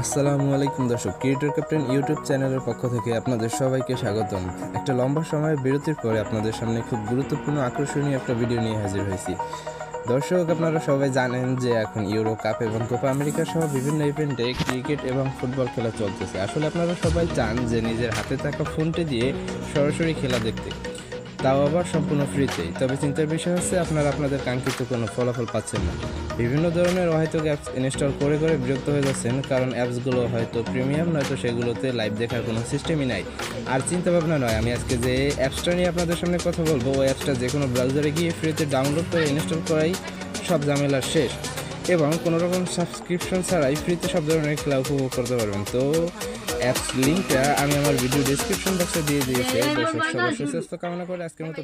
আসসালামু আলাইকুম দর্শক ক্রিয়েটর ক্যাপ্টেন ইউটিউব চ্যানেলের পক্ষ থেকে আপনাদের সবাইকে স্বাগতম। একটা লম্বা সময়ের বিরতির পরে আপনাদের সামনে খুব গুরুত্বপূর্ণ আকর্ষণীয় একটা ভিডিও নিয়ে হাজির হয়েছি। দর্শক, আপনারা সবাই জানেন যে এখন ইউরো কাপ এবং কোপা আমেরিকা সহ বিভিন্ন ইভেন্টে ক্রিকেট এবং ফুটবল খেলা চলতেছে। আসলে আপনারা সবাই চান যে নিজের হাতে থাকা ফোনটি দিয়ে সরাসরি খেলা দেখতে। তাও আবার সম্পূর্ণ ফ্রিতেই তবে চিন্তার বিষয় হচ্ছে, আপনারা আপনাদের কাঙ্ক্ষিত কোনো ফলাফল পাচ্ছেন না। বিভিন্ন ধরনের অহেতুক অ্যাপস ইনস্টল করে করে বিরক্ত হয়ে যাচ্ছেন, কারণ অ্যাপসগুলো হয়তো প্রিমিয়াম নয়তো সেগুলোতে লাইভ দেখার কোনো সিস্টেমই নাই। আর চিন্তা ভাবনা নয়, আমি আজকে যে অ্যাপসটা নিয়ে আপনাদের সামনে কথা বলব, ওই অ্যাপসটা যে কোনো ব্রাউজারে গিয়ে ফ্রিতে ডাউনলোড করে ইনস্টল করাই সব ঝামেলার শেষ। এবং কোনো রকম সাবস্ক্রিপশন ছাড়াই ফ্রিতে সব ধরনের খেলা উপভোগ করতে পারবেন। তো অ্যাপস লিঙ্কটা আমি আমার ভিডিও ডিসক্রিপশন বক্সে দিয়ে দিয়েছি। দর্শক সবার সুস্বাস্থ্য কামনা করে আজকের মতো